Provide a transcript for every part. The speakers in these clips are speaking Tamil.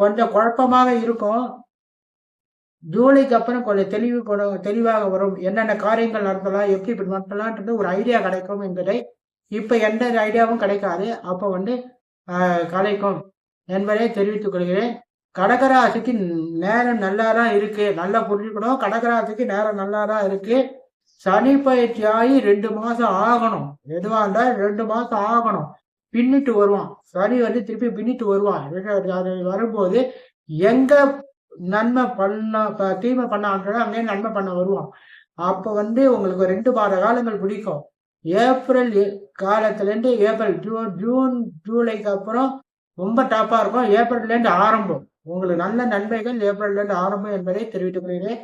கொஞ்சம் குழப்பமாக இருக்கும். ஜூலைக்கு அப்புறம் கொஞ்சம் தெளிவு தெளிவாக வரும். என்னென்ன காரியங்கள் நடத்தலாம் எப்படி இப்படி நடத்தலான்றது ஒரு ஐடியா கிடைக்கும் என்பதை இப்போ எந்த ஐடியாவும் கிடைக்காது. அப்போ வந்து கிடைக்கும் என்பதை தெரிவித்துக் கொள்கிறேன். கடகராசிக்கு நேரம் நல்லா தான் இருக்கு. நல்லா புரிஞ்சுக்கணும். கடகராசிக்கு நேரம் நல்லா தான் இருக்கு. சனி பயிற்சி ஆகி ரெண்டு மாசம் ஆகணும். எதுவாக இருந்தால் ரெண்டு மாசம் ஆகணும். பின்னிட்டு வருவான். சனி வந்து திருப்பி பின்னிட்டு வருவான். அது வரும்போது எங்க நன்மை பண்ண தீமை பண்ணான்றதோ அங்கேயே நன்மை பண்ண வருவான். அப்போ வந்து உங்களுக்கு ரெண்டு மாத காலங்கள் பிடிக்கும். ஏப்ரல் காலத்துலேருந்து ஏப்ரல் ஜூன் ஜூன் ஜூலைக்கு அப்புறம் ரொம்ப டாப்பாக இருக்கும். ஏப்ரல்லேருந்து ஆரம்பம். உங்களுக்கு நல்ல நன்மைகள் ஏப்ரல்லேருந்து ஆரம்பம் என்பதை தெரிவித்துக் கொள்கிறேன்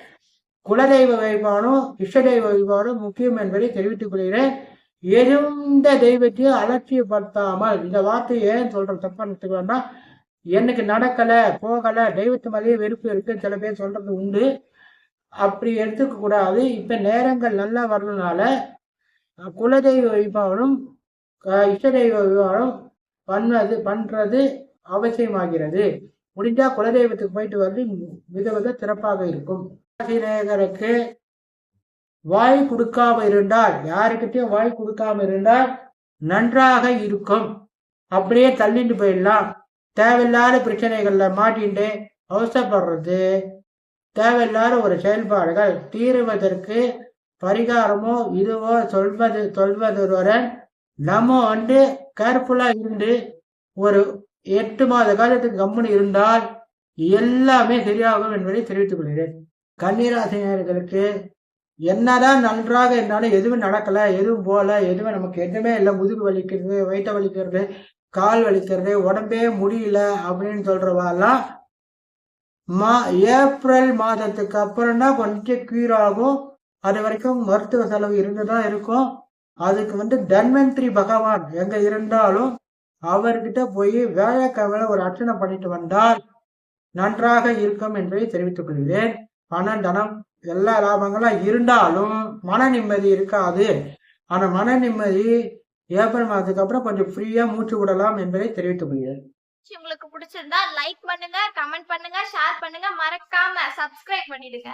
குலதெய்வ வழிபாடும் இஷ்டதெய்வ வழிபாடும் முக்கியம் என்பதை தெரிவித்துக் கொள்கிறேன் எந்த தெய்வத்தையும் அலட்சியப்படுத்தாமல் இந்த வார்த்தையை ஏன் சொல்ற தப்பான வேண்டாம் எனக்கு நடக்கல போகல தெய்வத்து மேலேயே வெறுப்பு இருக்குன்னு சில பேர் சொல்றது உண்டு. அப்படி எடுத்துக்க கூடாது. இப்ப நேரங்கள் நல்லா வர்றதுனால குலதெய்வ வழிபாடும் இஷ்ட இஷ்டதெய்வ வழிபாடும் பண்ணது பண்றது அவசியமாகிறது. முடிஞ்சா குலதெய்வத்துக்கு போயிட்டு வந்து மிக மிக சிறப்பாக இருக்கும். ராசிநேயருக்கு வாய் கொடுக்காம இருந்தால் யாருக்கிட்டையும் வாய் கொடுக்காம இருந்தால் நன்றாக இருக்கும். அப்படியே தள்ளிட்டு போயிடலாம். தேவையில்லாத பிரச்சனைகள்ல மாட்டிட்டு அவசரப்படுறது. தேவையில்லாத ஒரு செயல்பாடுகள் தீருவதற்கு பரிகாரமோ இதுவோ சொல்வது சொல்வதுடன் நம்ம வந்து கேர்ஃபுல்லா இருந்து ஒரு எட்டு மாத காலத்துக்கு கம்முன்னு இருந்தால் எல்லாமே சரியாகும் என்பதை தெரிவித்துக் கொள்கிறேன். கன்னிராசினியர்களுக்கு என்னதான் நன்றாக இருந்தாலும் எதுவும் நடக்கல எதுவும் போகல எதுவும் நமக்கு எதுவுமே இல்லை. முதுகு வலிக்கிறது வயிற்ற வலிக்கிறது கால் வலிக்கிறது உடம்பே முடியல அப்படின்னு சொல்றவாலாம் மா ஏப்ரல் மாதத்துக்கு அப்புறம் தான் கொஞ்சம் கியூர் ஆகும். அது வரைக்கும் மருத்துவ செலவு இருந்துதான் இருக்கும். அதுக்கு வந்து தன்வந்திரி பகவான் எங்க இருந்தாலும் அவர்கிட்ட போய் வேலைக்கிழமையில ஒரு அர்ச்சனை பண்ணிட்டு வந்தால் நன்றாக இருக்கும் என்பதை தெரிவித்துக் கொள்கிறேன். பணம் தனம் எல்லா லாபங்களும் இருந்தாலும் மன நிம்மதி இருக்காது. ஆனால் மன நிம்மதி ஏப்ரல் மாதத்துக்கு அப்புறம் கொஞ்சம் ஃப்ரீயா மூச்சு விடலாம் என்பதை தெரிவித்துக் கொள்கிறேன். உங்களுக்கு பிடிச்சிருந்தா லைக் பண்ணுங்க கமெண்ட் பண்ணுங்க ஷேர் பண்ணுங்க. மறக்காம சப்ஸ்கிரைப் பண்ணிடுங்க.